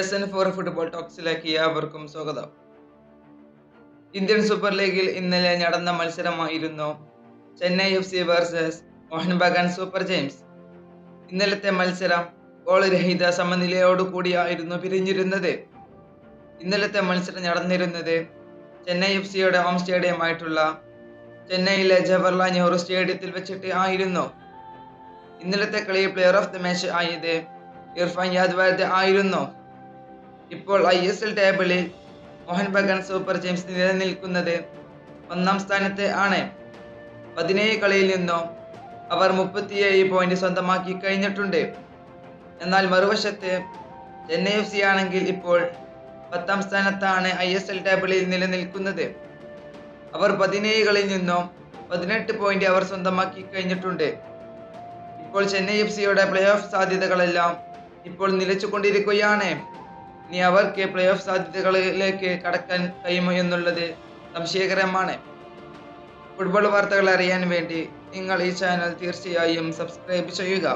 S N four football ടോക്സിലേക്ക് ഏവർക്കും സ്വാഗതം. ഇന്ത്യൻ സൂപ്പർ ലീഗിൽ ഇന്നലെ നടന്ന മത്സരമായിരുന്നു Chennai F C versus Mohun Bagan super giants. ഇന്നലത്തെ മത്സരം ഗോൾ രഹിത സമനിലയോടുകൂടിയായിരുന്നു പിരിഞ്ഞിരുന്നത്. ഇന്നലത്തെ മത്സരം നടന്നിരുന്നത് ചെന്നൈ എഫ് സിയുടെ ഹോം സ്റ്റേഡിയമായിട്ടുള്ള ചെന്നൈയിലെ ജവഹർലാൽ നെഹ്റു സ്റ്റേഡിയത്തിൽ വെച്ചിട്ട് ആയിരുന്നു. ഇന്നലത്തെ കളി പ്ലെയർ ഓഫ് ദി മാച്ച് ആയത് ഇർഫാൻ യാദ്വാരത്തെ ആയിരുന്നു. ഇപ്പോൾ ഐ എസ് എൽ ടേബിളിൽ മോഹൻ ബഗാൻ സൂപ്പർ ജെയിംസ് നിലനിൽക്കുന്നത് ഒന്നാം സ്ഥാനത്ത് ആണ്. പതിനേഴ് കളിയിൽ നിന്നും അവർ മുപ്പത്തിയേഴ് പോയിന്റ് സ്വന്തമാക്കി കഴിഞ്ഞിട്ടുണ്ട്. എന്നാൽ മറുവശത്ത് ചെന്നൈ എഫ് സി ആണെങ്കിൽ ഇപ്പോൾ പത്താം സ്ഥാനത്താണ് ഐ എസ് എൽ ടേബിളിൽ നിലനിൽക്കുന്നത്. അവർ പതിനേഴ് കളിയിൽ നിന്നും പതിനെട്ട് പോയിന്റ് അവർ സ്വന്തമാക്കി കഴിഞ്ഞിട്ടുണ്ട്. ഇപ്പോൾ ചെന്നൈ എഫ് സിയുടെ പ്ലേ ഓഫ് സാധ്യതകളെല്ലാം ഇപ്പോൾ നിലച്ചുകൊണ്ടിരിക്കുകയാണ്. ഇനി അവർക്ക് പ്ലേ ഓഫ് സാധ്യതകളിലേക്ക് കടക്കാൻ കഴിയുമോ എന്നുള്ളത് സംശയകരമാണ്. ഫുട്ബോൾ വാർത്തകൾ അറിയാൻ വേണ്ടി നിങ്ങൾ ഈ ചാനൽ തീർച്ചയായും സബ്സ്ക്രൈബ് ചെയ്യുക.